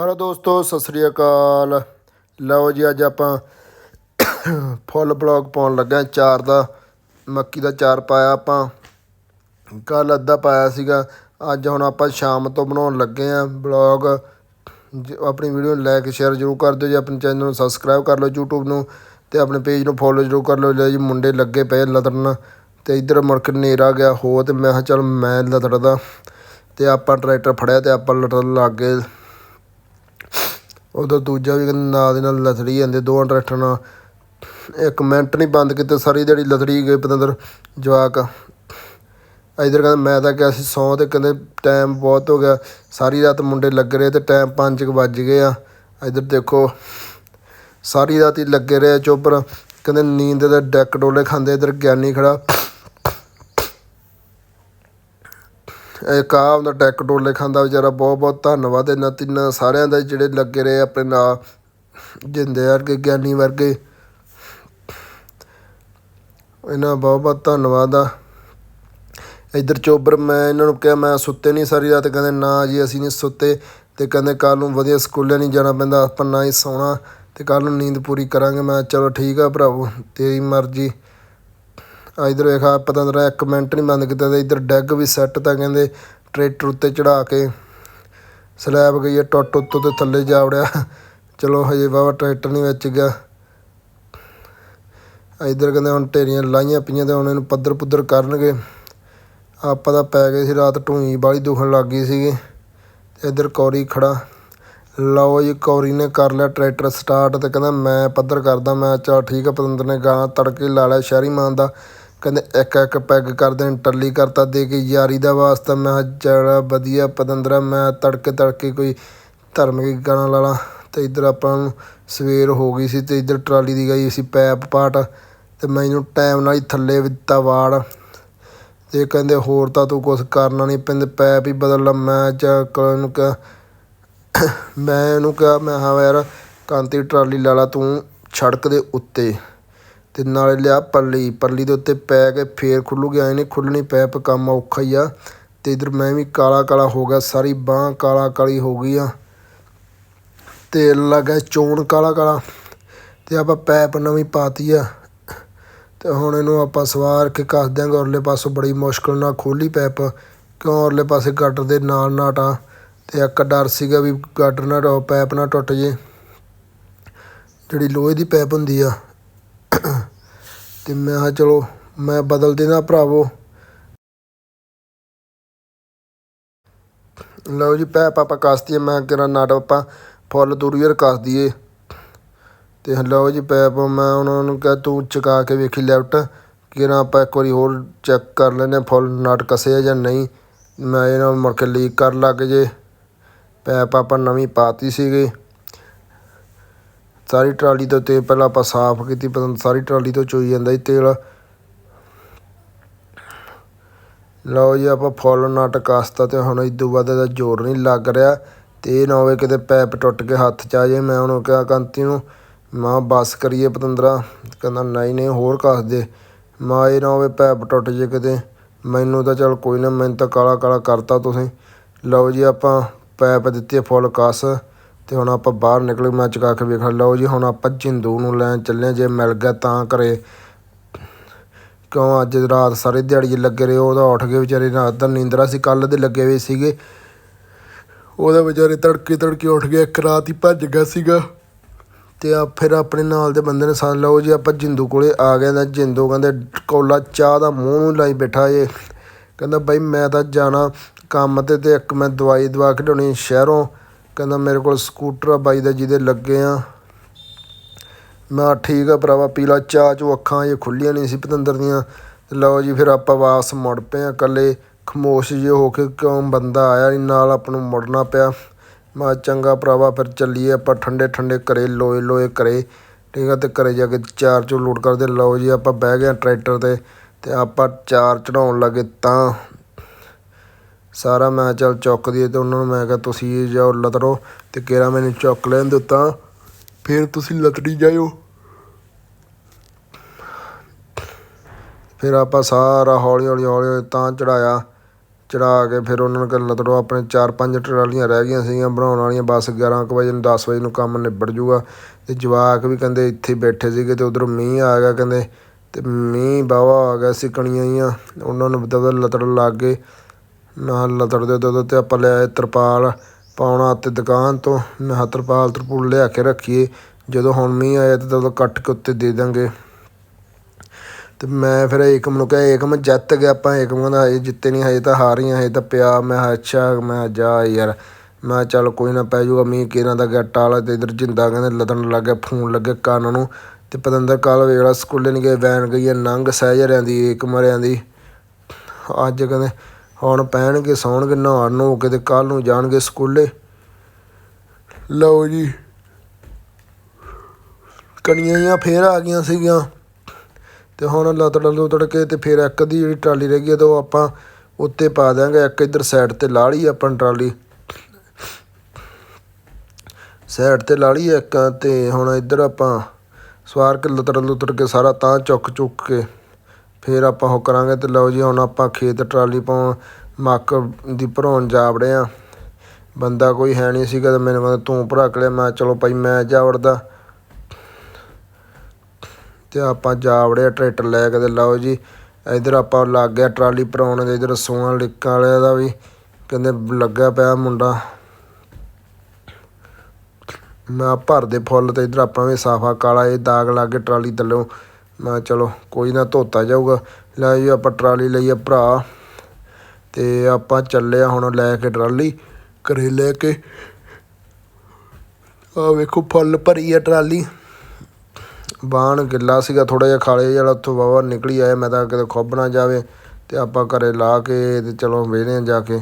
Hello ਦੋਸਤੋ, ਸਤਿ ਸ੍ਰੀ ਅਕਾਲ। ਲਓ ਜੀ, ਅੱਜ ਆਪਾਂ ਫੁੱਲ ਬਲੌਗ ਪਾਉਣ ਲੱਗਾ ਚਾਰ ਦਾ, ਮੱਕੀ ਦਾ ਚਾਰ ਪਾਇਆ ਆਪਾਂ। ਕੱਲ ਅੱਧਾ ਪਾਇਆ ਸੀਗਾ। ਅੱਜ ਹੁਣ ਆਪਾਂ ਸ਼ਾਮ ਤੋਂ ਬਣਾਉਣ ਲੱਗੇ ਆ ਬਲੌਗ। ਆਪਣੀ ਵੀਡੀਓ ਨੂੰ ਲਾਈਕ, ਸ਼ੇਅਰ ਜ਼ਰੂਰ ਕਰ ਦਿਓ ਜੀ। ਆਪਣੇ ਚੈਨਲ ਨੂੰ ਸਬਸਕ੍ਰਾਈਬ ਕਰ ਲਓ YouTube ਨੂੰ ਤੇ ਆਪਣੇ ਪੇਜ ਨੂੰ ਫੋਲੋ ਜ਼ਰੂਰ ਕਰ ਲਓ। ਲੈ ਜੀ, ਮੁੰਡੇ ਲੱਗੇ ਪਏ ਲਤੜਨ ਤੇ ਇੱਧਰ ਮੁੜ ਕੇ ਹਨੇਰਾ ਗਿਆ। ਹੋ ਤੇ ਮੈਂ ਕਿਹਾ ਚੱਲ ਮੈਂ ਲਤੜਦਾ ਤੇ ਆਪਾਂ ਟਰੈਕਟਰ ਫੜਿਆ ਤੇ ਆਪਾਂ ਲਤੜਨ ਲੱਗ ਗਏ। ਉਦੋਂ ਦੂਜਾ ਵੀ ਕਹਿੰਦਾ ਨਾਲ ਦੇ ਨਾਲ ਲਥੜੀ ਜਾਂਦੇ ਦੋ ਟਰੈਕਟਰਾਂ ਨਾਲ। ਇੱਕ ਮਿੰਟ ਨਹੀਂ ਬੰਦ ਕੀਤੇ, ਸਾਰੀ ਦਿਹਾੜੀ ਲਥੜੀ ਗਏ ਪਤੰਦਰ, ਜਵਾਕ। ਇਧਰ ਕਹਿੰਦਾ, ਮੈਂ ਤਾਂ ਕਿਹਾ ਸੀ ਸੌਂ ਤੇ ਕਹਿੰਦੇ ਟਾਈਮ ਬਹੁਤ ਹੋ ਗਿਆ। ਸਾਰੀ ਰਾਤ ਮੁੰਡੇ ਲੱਗ ਰਹੇ ਤੇ ਟਾਈਮ 5 ਕੁ ਵੱਜ ਗਏ ਆ। ਇਧਰ ਦੇਖੋ, ਸਾਰੀ ਰਾਤ ਹੀ ਲੱਗੇ ਰਹੇ ਚੋਪਰ। ਕਹਿੰਦੇ, ਨੀਂਦ ਦੇ ਡੈਕ ਡੋਲੇ ਖਾਂਦੇ, ਇਧਰ ਗਿਆਨੀ ਖੜਾ। ਇਹ ਕਾ ਉਹਦਾ ਟੈਕ ਟੋਲੇ ਖਾਂਦਾ ਵਿਚਾਰਾ ਬਹੁਤ ਬਹੁਤ ਧੰਨਵਾਦ। ਇਹਨਾਂ ਤਿੰਨਾਂ ਸਾਰਿਆਂ ਦਾ ਜਿਹੜੇ ਲੱਗੇ ਰਹੇ ਆਪਣੇ ਨਾਲ, ਜਿੰਦੇ ਵਰਗੇ, ਗਿਆਨੀ ਵਰਗੇ। ਇਹਨਾਂ ਬਹੁਤ ਬਹੁਤ ਧੰਨਵਾਦ ਆ। ਇੱਧਰ ਚੋਬਰ, ਮੈਂ ਇਹਨਾਂ ਨੂੰ ਕਿਹਾ, ਮੈਂ ਸੁੱਤੇ ਨਹੀਂ ਸਾਰੀ ਰਾਤ। ਕਹਿੰਦੇ, ਨਾ ਜੀ, ਅਸੀਂ ਨਹੀਂ ਸੁੱਤੇ। ਤੇ ਕਹਿੰਦੇ ਕੱਲ ਨੂੰ ਵਧੀਆ ਸਕੂਲੇ ਨਹੀਂ ਜਾਣਾ ਪੈਂਦਾ। ਆਪਾਂ ਨਾ ਹੀ ਸੌਣਾ। ਤੇ ਕੱਲ ਨੂੰ ਨੀਂਦ ਪੂਰੀ ਕਰਾਂਗੇ। ਮੈਂ ਚਲੋ ਠੀਕ ਆ ਭਰਾਵੋ, ਤੇਰੀ ਮਰਜ਼ੀ। ਇਧਰ ਵੇਖਾ ਪਤਾ ਨਹੀਂ ਇੱਕ ਮਿੰਟ ਨਹੀਂ ਬੰਦ ਕੀਤਾ ਤੇ ਇਧਰ ਡੈਗ ਵੀ ਸੈੱਟ ਤਾਂ ਕਹਿੰਦੇ ਟਰੈਕਟਰ ਉੱਤੇ ਚੜਾ ਕੇ ਸਲੈਬ ਗਈ ਹੈ ਟੁੱਟ ਉੱਤੋਂ ਤੇ ਥੱਲੇ ਜਾ ਵੜਿਆ। ਚਲੋ, ਹਜੇ ਬਾਬਾ ਟਰੈਕਟਰ ਨਹੀਂ ਵਿੱਚ ਗਿਆ। ਇਧਰ ਕਹਿੰਦੇ ਹੁਣ ਢੇਰੀਆਂ ਲਾਈਆਂ ਪਈਆਂ ਤੇ ਹੁਣ ਇਹਨੂੰ ਪੱਧਰ ਪੁੱਧਰ ਕਰਨਗੇ। ਆਪਾਂ ਤਾਂ ਪੈ ਗਏ ਸੀ, ਰਾਤ ਢੂਈ ਬਾਲੀ ਦੁਖਣ ਲੱਗ ਗਈ ਸੀਗੀ। ਤੇ ਇਧਰ ਕੌਰੀ ਖੜਾ। ਲਓ ਜੀ, ਕੌਰੀ ਨੇ ਕਰ ਲਿਆ ਟਰੈਕਟਰ ਸਟਾਰਟ ਤੇ ਕਹਿੰਦਾ ਮੈਂ ਪੱਧਰ ਕਰਦਾ, ਮੈਂ ਚਲ ਠੀਕ ਆ, ਪਤੰਦਰ ਨੇ ਗਾਣਾ ਤੜਕੇ ਲਾ ਲਿਆ ਸ਼ਹਿਰੀ ਮਾਨ ਦਾ। ਕਹਿੰਦੇ ਇੱਕ ਇੱਕ ਪੈਗ ਕਰਦੇ ਨੇ ਟੱਲੀ ਕਰਤਾ ਦੇ ਕੇ ਯਾਰੀ ਦਾ ਵਾਸਤਾ। ਮੈਂ ਜਿਹੜਾ ਵਧੀਆ ਪਤੰਦਰਾ, ਮੈਂ ਤੜਕੇ ਤੜਕੇ ਕੋਈ ਧਰਮਿਕ ਗਾਣਾ ਲਾ ਲਾ। ਤੇ ਇੱਧਰ ਆਪਾਂ ਨੂੰ ਸਵੇਰ ਹੋ ਗਈ ਸੀ ਤੇ ਇੱਧਰ ਟਰਾਲੀ ਦੀ ਗਈ ਸੀ ਪੈਪ ਪਾਟ ਤੇ ਮੈਨੂੰ ਟਾਈਮ ਨਾਲ ਹੀ ਥੱਲੇ ਦਿੱਤਾ ਵਾੜ। ਤੇ ਕਹਿੰਦੇ, ਹੋਰ ਤਾਂ ਤੂੰ ਕੁਝ ਕਰਨਾ ਨਹੀਂ ਪੈਂਦੇ ਪੈਪ ਹੀ ਬਦਲ ਲਾ। ਮੈਂ ਚੱਕ ਨੂੰ ਕਿਹਾ, ਮੈਂ ਇਹਨੂੰ ਕਿਹਾ, ਮੈਂ ਹਾਂ ਯਾਰ ਕਾਂਤੀ ਟਰਾਲੀ ਲਾ ਲਾ ਤੂੰ ਸੜਕ ਦੇ ਉੱਤੇ। ਅਤੇ ਨਾਲੇ ਲਿਆ ਪੱਲੀ ਪੱਲੀ ਦੇ ਉੱਤੇ ਪੈ ਕੇ ਫੇਰ ਖੁੱਲੂਗੀ, ਐਂ ਨਹੀਂ ਖੁੱਲ੍ਹਣੀ ਪੈਪ ਕੰਮ ਔਖਾ ਹੀ ਆ। ਅਤੇ ਇਧਰ ਮੈਂ ਵੀ ਕਾਲਾ ਕਾਲਾ ਹੋ ਗਿਆ, ਸਾਰੀ ਬਾਹ ਕਾਲਾ ਕਾਲੀ ਹੋ ਗਈ ਆ। ਤੇਲ ਲੱਗਾ ਚੋਣ ਕਾਲਾ ਕਾਲਾ। ਤੇ ਆਪਾਂ ਪੈਪ ਨਵੀਂ ਪਾਤੀ ਆ। ਤੇ ਹੁਣ ਇਹਨੂੰ ਆਪਾਂ ਸਵਾਰ ਕੇ ਕੱਸ ਦਿਆਂਗੇ ਔਰਲੇ ਪਾਸੋਂ ਬੜੀ ਮੁਸ਼ਕਲ ਨਾਲ ਖੋਲੀ ਪੈਪ। ਕਿਉਂ ਔਰਲੇ ਪਾਸੇ ਗਟਰ ਦੇ ਨਾਲ ਨਾਟਾ ਤੇ ਇੱਕ ਡਰ ਸੀਗਾ ਵੀ ਗਟਰ ਨਾ ਪੈਪ ਨਾ ਟੁੱਟ ਜੇ। ਜਿਹੜੀ ਲੋਹੇ ਦੀ ਪੈਪ ਹੁੰਦੀ ਆ। ਅਤੇ ਮੈਂ ਕਿਹਾ ਚਲੋ, ਮੈਂ ਬਦਲ ਦੇਣਾ ਭਰਾਵੋ। ਲਓ ਜੀ ਪੈਪ ਆਪਾਂ ਕੱਸਤੀ ਮੈਂ ਕਿਹਾ ਨਾਟ ਆਪਾਂ ਫੁੱਲ ਤੂਰੀਅਰ ਕੱਸ ਦਈਏ ਤੇ ਲਓ ਜੀ ਪੈਪ, ਮੈਂ ਉਹਨਾਂ ਨੂੰ ਕਿਹਾ ਤੂੰ ਚੁਕਾ ਕੇ ਵੇਖੀ ਲੈਫਟ, ਕਿ ਨਾ ਆਪਾਂ ਇੱਕ ਵਾਰੀ ਹੋਰ ਚੈੱਕ ਕਰ ਲੈਨੇ ਫੁੱਲ ਨਟ ਕਸੇ ਜਾਂ ਨਹੀਂ। ਮੈਂ ਇਹਨਾਂ ਮੁੜ ਕੇ ਲੀਕ ਕਰ ਲੱਗ ਜੇ। ਪੈਪ ਆਪਾਂ ਨਵੀਂ ਪਾਤੀ ਸੀਗੀ। ਸਾਰੀ ਟਰਾਲੀ ਤੋਂ ਤੇਲ ਪਹਿਲਾਂ ਆਪਾਂ ਸਾਫ਼ ਕੀਤੀ ਪਤੰਦ ਸਾਰੀ ਟਰਾਲੀ ਤੋਂ ਚੋਈ ਜਾਂਦਾ ਜੀ ਤੇਲ। ਲਓ ਜੀ, ਆਪਾਂ ਫੁੱਲ ਨਟ ਕਸਤਾ ਤੇ ਹੁਣ ਇਦੋਂ ਬਾਅਦ ਇਹਦਾ ਜ਼ੋਰ ਨਹੀਂ ਲੱਗ ਰਿਹਾ। ਤੇ ਇਹ ਨਾ ਹੋਵੇ ਕਿਤੇ ਪੈਪ ਟੁੱਟ ਕੇ ਹੱਥ 'ਚ ਆ ਜਾਏ, ਮੈਂ ਉਹਨੂੰ ਕਿਹਾ ਕੰਤੀ ਨੂੰ, ਮਾਂ ਬਸ ਕਰੀਏ ਪਤੰਦਰਾ। ਕਹਿੰਦਾ, ਨਹੀਂ ਨਹੀਂ, ਹੋਰ ਕਸ ਦੇ। ਮਾਂ, ਇਹ ਨਾ ਹੋਵੇ ਪੈਪ ਟੁੱਟ ਜੇ ਕਿਤੇ। ਮੈਨੂੰ ਤਾਂ ਚਲ ਕੋਈ ਨਾ, ਮੈਨੂੰ ਤਾਂ ਕਾਲਾ ਕਾਲਾ ਕਰਤਾ ਤੁਸੀਂ। ਲਓ ਜੀ, ਆਪਾਂ ਪੈਪ ਦਿੱਤੀ ਫੁੱਲ ਕਸ। ਤੇ ਹੁਣ ਆਪਾਂ ਬਾਹਰ ਨਿਕਲ, ਮੈਂ ਚਕਾ ਕੇ ਵੇਖ ਲਓ ਜੀ ਹੁਣ ਆਪਾਂ ਜਿੰਦੂ ਨੂੰ ਲੈਣ ਚੱਲੇ ਜੇ ਮਿਲ ਗਿਆ ਤਾਂ ਘਰੇ। ਕਿਉਂ ਅੱਜ ਰਾਤ ਸਾਰੇ ਦਿਹਾੜੀ ਲੱਗੇ ਰਹੇ ਉਹਦਾ ਉੱਠ ਕੇ ਵਿਚਾਰੇ ਰਾਤ ਦਾ ਨੀਂਦਰਾ ਸੀ ਕੱਲ ਦੇ ਲੱਗੇ ਹੋਏ ਸੀਗੇ। ਉਹਦਾ ਵਿਚਾਰੇ ਤੜਕੇ ਤੜਕੇ ਉੱਠ ਗਿਆ ਇੱਕ ਰਾਤ ਹੀ ਭੱਜ ਗਿਆ ਸੀਗਾ। ਤੇ ਆ ਫਿਰ ਆਪਣੇ ਨਾਲ ਦੇ ਬੰਦੇ ਨੇ ਸਾਨ ਲਓ ਜੀ ਆਪਾਂ ਜਿੰਦੂ ਕੋਲੇ ਆ ਗਏ ਤਾਂ ਜਿੰਦੂ ਕਹਿੰਦੇ ਕੋਲਾ ਚਾਹ ਦਾ ਮੂੰਹ ਨੂੰ ਲਾਈ ਬੈਠਾ ਏ। ਕਹਿੰਦਾ ਬਾਈ ਮੈਂ ਤਾਂ ਜਾਣਾ, ਕੰਮ ਤੇ ਤੇ ਇੱਕ ਮੈਂ ਦਵਾਈ ਦਵਾ ਕੇ ਲਿਆਉਣੀ ਸ਼ਹਿਰੋਂ। ਕਹਿੰਦਾ ਮੇਰੇ ਕੋਲ ਸਕੂਟਰ ਆ ਬਾਈ ਦਾ ਜਿਹਦੇ ਲੱਗੇ ਆ। ਮੈਂ ਠੀਕ ਆ ਭਰਾਵਾ ਪੀਲਾ ਚਾਹ ਚੋਂ ਅੱਖਾਂ ਇਹ ਖੁੱਲੀਆਂ ਨਹੀਂ ਸੀ ਪਤੰਦਰ ਦੀਆਂ। ਲਓ ਜੀ, ਫਿਰ ਆਪਾਂ ਵਾਪਸ ਮੁੜ ਪਏ ਆ ਇਕੱਲੇ। ਖਮੋਸ਼ ਜਿਹੇ ਹੋ ਕੇ ਕਿਉਂ ਬੰਦਾ ਆਇਆ ਨਹੀਂ ਨਾਲ ਆਪ ਨੂੰ ਮੁੜਨਾ ਪਿਆ। ਮੈਂ ਚੰਗਾ ਭਰਾਵਾ, ਫਿਰ ਚੱਲੀਏ ਆਪਾਂ ਠੰਡੇ ਠੰਡੇ ਘਰੇ, ਲੋਏ ਲੋਏ ਘਰੇ। ਠੀਕ ਆ, ਤੇ ਘਰੇ ਜਾ ਕੇ ਚਾਰ ਚੋਂ ਲੋਡ ਕਰਦੇ। ਲਓ ਜੀ, ਆਪਾਂ ਬਹਿ ਗਏ ਟਰੈਕਟਰ ਤੇ ਤੇ ਆਪਾਂ ਚਾਰ ਚੜਾਉਣ ਲੱਗੇ ਤਾਂ ਸਾਰਾ ਮੈਂ ਚੱਲ ਚੁੱਕ ਦਈਏ ਤੇ ਉਹਨਾਂ ਨੂੰ ਮੈਂ ਕਿਹਾ ਤੁਸੀਂ ਜਾਓ ਲਤੜੋ ਤੇ ਕਿਹੜਾ ਮੈਨੂੰ ਚੁੱਕ ਲੈਣ ਦਿੱਤਾ। ਫਿਰ ਤੁਸੀਂ ਲਤੜੀ ਜਾਇਓ। ਫਿਰ ਆਪਾਂ ਸਾਰਾ ਹੌਲੀ ਹੌਲੀ ਹੌਲੀ ਹੌਲੀ ਤਾਂ ਚੜਾਇਆ। ਚੜਾ ਕੇ ਫਿਰ ਉਹਨਾਂ ਨੂੰ ਕਿਹਾ ਲਤੜੋ ਆਪਣੇ ਚਾਰ ਪੰਜ ਟਰਾਲੀਆਂ ਰਹਿ ਗਈਆਂ ਸੀਗੀਆਂ, ਬਣਾਉਣ ਵਾਲੀਆਂ। ਬਸ 11 ਕੁ ਵਜੇ ਨੂੰ 10 ਵਜੇ ਨੂੰ ਕੰਮ ਨਿਬੜ ਜੂਗਾ। ਤੇ ਜਵਾਕ ਵੀ ਕਹਿੰਦੇ ਇੱਥੇ ਬੈਠੇ ਸੀਗੇ ਤੇ ਉਧਰੋਂ ਮੀਂਹ ਆ ਗਿਆ ਕਹਿੰਦੇ। ਤੇ ਮੀਂਹ ਬਾਵਾ ਆ ਗਿਆ ਸੀ ਕਣੀਆਂ ਜਿਹੀਆਂ ਉਹਨਾਂ ਨੂੰ ਦਬਦਬ ਲਤੜ ਲੱਗ ਗਏ। ਮੈਂ ਕਿਹਾ ਲਤੜਦੇ ਦੁੱਧ ਤੇ ਆਪਾਂ ਲਿਆਏ ਤਰਪਾਲ ਪਾਉਣਾ ਅਤੇ ਦੁਕਾਨ ਤੋਂ। ਮੈਂ ਕਿਹਾ ਤਰਪਾਲ ਤਰਪੂਲ ਲਿਆ ਕੇ ਰੱਖੀਏ। ਜਦੋਂ ਹੁਣ ਮੀਂਹ ਆਇਆ ਤਾਂ ਉਦੋਂ ਕੱਟ ਕੇ ਉੱਤੇ ਦੇ ਦਾਂਗੇ। ਤੇ ਮੈਂ ਫਿਰ ਏਕਮ ਨੂੰ ਕਿਹਾ ਏਕਮ ਜਿੱਤ ਗਿਆ ਆਪਾਂ ਏਕਮ ਕਹਿੰਦਾ ਹਜੇ ਜਿੱਤੇ ਨਹੀਂ, ਹਜੇ ਤਾਂ ਹਾਰੀਆਂ ਹਜੇ ਤਾਂ ਪਿਆ। ਮੈਂ ਕਿਹਾ, ਅੱਛਾ, ਮੈਂ ਕਿਹਾ, ਜਾ ਯਾਰ। ਮੈਂ ਕਿਹਾ, ਚੱਲ ਕੋਈ ਨਾ ਪੈ ਜੂਗਾ ਮੀਂਹ ਕਿਰਾਂ ਦਾ ਗੱਟ ਵਾਲਾ ਤੇ ਇਧਰ ਜਿੰਦਾ ਕਹਿੰਦੇ ਲਦਣ ਲੱਗ ਗਿਆ ਫੋਨ ਲੱਗੇ ਕੰਨ ਨੂੰ। ਤੇ ਪਤੰਦਰ ਕੱਲ ਵੇਲਾ ਸਕੂਲੇ ਨਹੀਂ ਗਏ, ਵੈਨ ਗਈ ਹੈ ਨੰਗ ਸਹਿਜਰਿਆਂ ਦੀ ਏਕਮ ਹਰਿਆਂ ਦੀ। ਅੱਜ ਕਹਿੰਦੇ ਹੁਣ ਪੈਣਗੇ ਸੌਣਗੇ, ਨਹਾਉਣ ਨੂੰ ਕਿਤੇ ਕੱਲ ਨੂੰ ਜਾਣਗੇ ਸਕੂਲੇ। ਲਓ ਜੀ, ਕਣੀਆਂ ਜਿਹੀਆਂ ਫੇਰ ਆ ਗਈਆਂ ਸੀਗੀਆਂ। ਤੇ ਹੁਣ ਲਤੜ ਲੁਤੜ ਕੇ ਤੇ ਫਿਰ ਇੱਕ ਦੀ ਜਿਹੜੀ ਟਰਾਲੀ ਰਹਿ ਗਈ ਆ ਤੇ ਉਹ ਆਪਾਂ ਉੱਤੇ ਪਾ ਦਿਆਂਗੇ। ਇੱਕ ਇੱਧਰ ਸਾਈਡ ਤੇ ਲਾ ਲਈ ਆਪਾਂ ਟਰਾਲੀ। ਸਾਈਡ ਤੇ ਲਾ ਲਈ ਇੱਕ ਤੇ ਹੁਣ ਇੱਧਰ ਆਪਾਂ ਸਵਾਰ ਕੇ ਲਤੜ ਲੁਤੜ ਕੇ ਸਾਰਾ ਤਾਂ ਚੁੱਕ ਚੁੱਕ ਕੇ ਫਿਰ ਆਪਾਂ ਉਹ ਕਰਾਂਗੇ ਤੇ ਲਓ ਜੀ, ਹੁਣ ਆਪਾਂ ਖੇਤ ਟਰਾਲੀ ਪਾਉਣ, ਮੱਕ ਦੀ ਭਰਾਉਣ ਜਾ ਆ। ਬੰਦਾ ਕੋਈ ਹੈ ਨਹੀਂ ਸੀਗਾ ਤੇ ਮੈਨੂੰ ਕਹਿੰਦਾ, ਤੂੰ ਭਰਾ ਲਿਆ। ਮੈਂ ਚਲੋ ਭਾਈ, ਮੈਂ ਜਾ ਵੜਦਾ ਤੇ ਆਪਾਂ ਜਾ ਵੜਿਆ ਟਰੈਕਟਰ ਲੈ ਕੇ ਤੇ ਲਓ ਜੀ, ਇਧਰ ਆਪਾਂ ਲੱਗ ਗਿਆ ਟਰਾਲੀ ਭਰਾਉਣ ਦੇ ਇਧਰ ਸੋਹਣ ਲਿਕਾਂ ਵਾਲਿਆਂ ਦਾ ਵੀ, ਕਹਿੰਦੇ ਲੱਗਾ ਪਿਆ ਮੁੰਡਾ। ਮੈਂ ਭਰਦੇ ਫੁੱਲ ਤੇ ਇਧਰ ਆਪਾਂ ਵੀ ਸਾਫਾ ਕਾਲਾ ਇਹ ਦਾਗ ਲੱਗ ਗਿਆ ਟਰਾਲੀ ਥੱਲੋਂ ਮੈਂ ਚਲੋ ਕੋਈ ਨਾ ਧੋਤਾ ਜਾਊਗਾ। ਲੈ ਜੀ ਆਪਾਂ ਟਰਾਲੀ ਲਈ ਆ ਭਰਾ। ਤੇ ਆਪਾਂ ਚੱਲਿਆ ਹੁਣ ਲੈ ਕੇ ਟਰਾਲੀ, ਘਰੇ ਲੈ ਕੇ। ਆ ਵੇਖੋ ਫੁੱਲ ਭਰੀ ਆ ਟਰਾਲੀ। ਬਾਣ ਗਿੱਲਾ ਸੀਗਾ ਥੋੜਾ ਜਿਹਾ ਖਾਲੇ ਜਿਹੜਾ ਉੱਥੋਂ ਵਾਵਾ ਨਿਕਲੀ ਆਇਆ, ਮੈਂ ਤਾਂ ਕਿਤੇ ਖੁੱਬ ਨਾ ਜਾਵੇ। ਤੇ ਆਪਾਂ ਘਰੇ ਲਾ ਕੇ ਤੇ ਚਲੋ ਵੇਹਦੇ ਆ ਜਾ ਕੇ।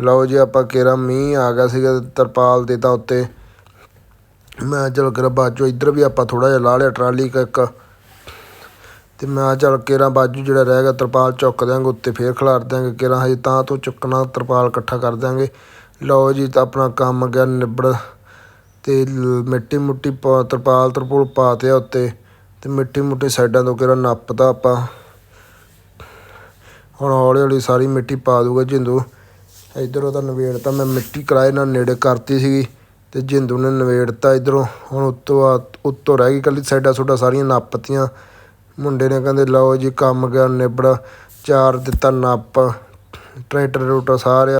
ਲਓ ਜੀ ਆਪਾਂ ਕੇਰਾ, ਮੀਂਹ ਆ ਗਿਆ ਸੀਗਾ ਤੇ ਤਰਪਾਲ ਦਿੱਤਾ ਉੱਤੇ। ਮੈਂ ਚਲ ਕੇਰਾ ਬਾਜੂ ਇੱਧਰ ਵੀ ਆਪਾਂ ਥੋੜਾ ਜਿਹਾ ਲਾ ਲਿਆ ਟਰਾਲੀ ਕ ਇੱਕ। ਤੇ ਮੈਂ ਚੱਲ ਕੇਰਾ ਬਾਜੂ ਜਿਹੜਾ ਰਹਿ ਗਿਆ ਤਰਪਾਲ ਚੁੱਕ ਦਿਆਂਗੇ, ਉੱਤੇ ਫੇਰ ਖਿਲਾਰ ਦਿਆਂਗੇ ਕੇਰਾ, ਹਜੇ ਤਾਂ ਤੋਂ ਚੁੱਕਣਾ, ਤਰਪਾਲ ਇਕੱਠਾ ਕਰ ਦਿਆਂਗੇ। ਲਓ ਜੀ, ਤਾਂ ਆਪਣਾ ਕੰਮ ਗਿਆ ਨਿਬੜ ਤੇ ਮਿੱਟੀ ਮੁੱਟੀ ਪਾ, ਤਰਪਾਲ ਤਰਪੂਲ ਪਾਤੇ ਆ ਉੱਤੇ ਤੇ ਮਿੱਟੀ ਮੁੱਟੀ ਸਾਈਡਾਂ ਤੋਂ ਕਿਹੜਾ ਨੱਪਤਾ ਆਪਾਂ। ਹੁਣ ਹੌਲੀ ਹੌਲੀ ਸਾਰੀ ਮਿੱਟੀ ਪਾ ਦੂਗਾ ਜਿੰਦੂ। ਇੱਧਰੋਂ ਤਾਂ ਨਵੇੜਤਾ ਮੈਂ ਮਿੱਟੀ ਕਰਾਏ ਨਾਲ ਨੇੜੇ ਕਰਤੀ ਸੀਗੀ ਤੇ ਜਿੰਦੂ ਨੇ ਨਵੇੜਤਾ ਇੱਧਰੋਂ। ਹੁਣ ਉੱਤੋਂ ਆ, ਉੱਤੋਂ ਰਹਿ ਗਈ ਕੱਲੀ ਸਾਈਡਾਂ ਸੁੱਡਾ ਸਾਰੀਆਂ ਨੱਪਤੀਆਂ। ਮੁੰਡੇ ਨੇ ਕਹਿੰਦੇ ਲਓ ਜੀ ਕੰਮ ਗਿਆ ਨਿਬੜਾ ਚਾਰ ਦਿੱਤਾ ਨੱਪ ਟਰੈਕਟਰ ਰੂਟਰ ਸਾਰੇ